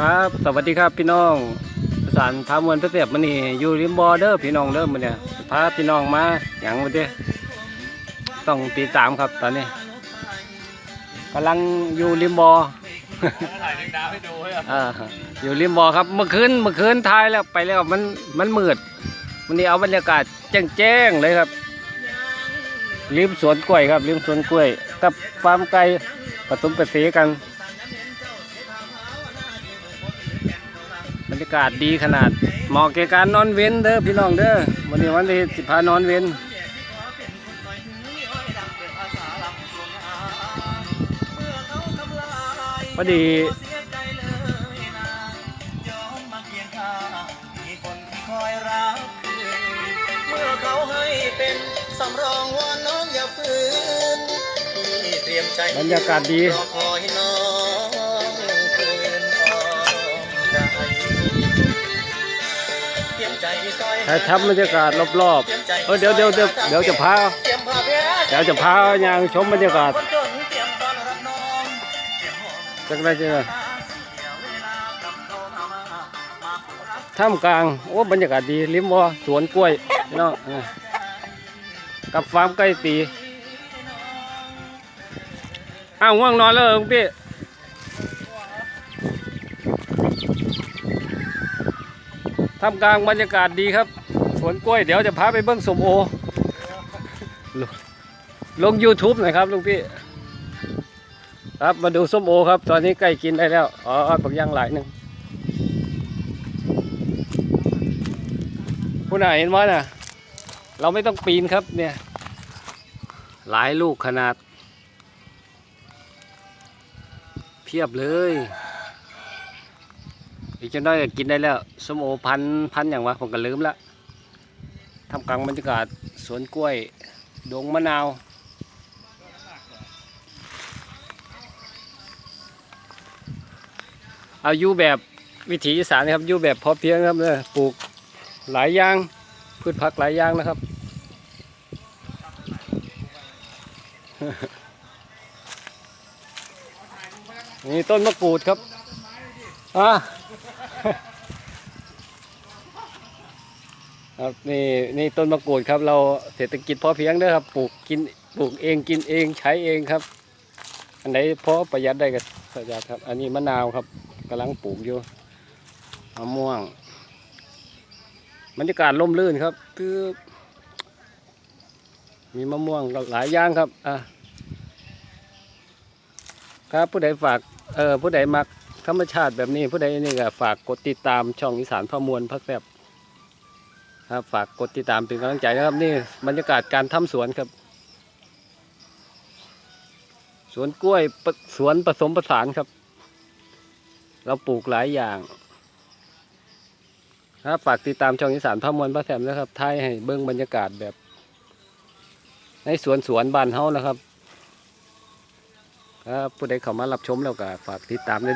ครับสวัสดีครับพี่น้องสารพามวลพระเสียบมันนี่อยู่ริมบอเด้อพี่น้องเด้อมันเนี่ยพาพี่น้องมาอย่างมันเด้อต้องติดตามครับตอนนี้กำลังอยู่ริมบอถ่ายดาวให้ดูให้อ่าอยู่ริมบอครับเมื่อคืนเมื่อคืนทายแล้วไปแล้วมันมันมืดวันนี้เอาบรรยากาศแจ้งๆเลยครับริมสวนกล้วยครับริมสวนกล้วย กับฟาร์มไก่ผสมผสานกัน รยากาศดีขนาดเหมาะแก่การนอนเว้นเด้อพี่น้องเด้อวันนี้วันที่สิพานอนเว้นพอดีบรรยากาศดี ถ่ายทำบรรยากาศรอบๆเออเดี๋ยวเดี๋ยวเดี๋ยวเดี๋ยวจะพาเตรียมผ้าแพรเดี๋ยวจะพายางชมบรรยากาศคนจนเตรียมต้อนรับน้องเตรียมห้องจังไรจังไรตาเสียเวลากับเขามามาผูกรักท่ามกลาง โอ้บรรยากาศดีริมบ่อสวนกล้วยพี่น้องเออกับฟาร์มไก่ตีอ้าวง่วงนอนแล้วเหรอลุงพี่ ท่ามกลางบรรยากาศดีครับ สวนกล้วยเดี๋ยวจะพาไปเบิ้งสมโอลงลง YouTube หน่อยครับลุงพี่ ครับมาดูส้มโอครับ ตอนนี้ใกล้กินได้แล้ว อ๋อบักย่างหลายหนึ่งผู้น่าเห็นว่าน่ะ เราไม่ต้องปีนครับเนี่ย หลายลูกขนาด เพียบเลย อีกจนได้กินได้แล้วส้มโอพันพันอย่างวะผมก็ลืมละทำกลางบรรยากาศสวนกล้วย ดงมะนาวเอาอยู่แบบวิถีอีสานนะครับอยู่แบบพอเพียงครับเนี่ยปลูกหลายอย่างพืชผักหลายอย่างนะครับ นี่ต้นมะกรูดครับอะ ครับนี่นี่ต้นมะกรูดครับ เราเศรษฐกิจพอเพียงเด้อครับปลูกกินปลูกเองกินเองใช้เองครับ อันไหนพอประหยัดได้ก็ประหยัดครับ อันนี้มะนาวครับกำลังปลูกอยู่มะม่วงบรรยากาศร่มรื่นครับคือมีมะม่วงหลายอย่างครับอะครับผู้ใดฝากเออผู้ใดมัก ธรรมชาติแบบนี้ผู้ใดนี่ก็ฝากกดติดตามช่องอีสานพะมวลพระแซบครับฝากกดติดตามเป็นกำลังใจนะครับนี่บรรยากาศการทำสวนครับ สวนกล้วยสวนผสมผสานครับ เราปลูกหลายอย่างครับฝากติดตามช่องอีสานพะมวลพระแซมนะครับท้ายให้เบิ้งบรรยากาศแบบ ในสวนสวนบ้านเฮานะครับครับผู้ใดเข้ามารับชมแล้วก็ฝากติดตามด้วย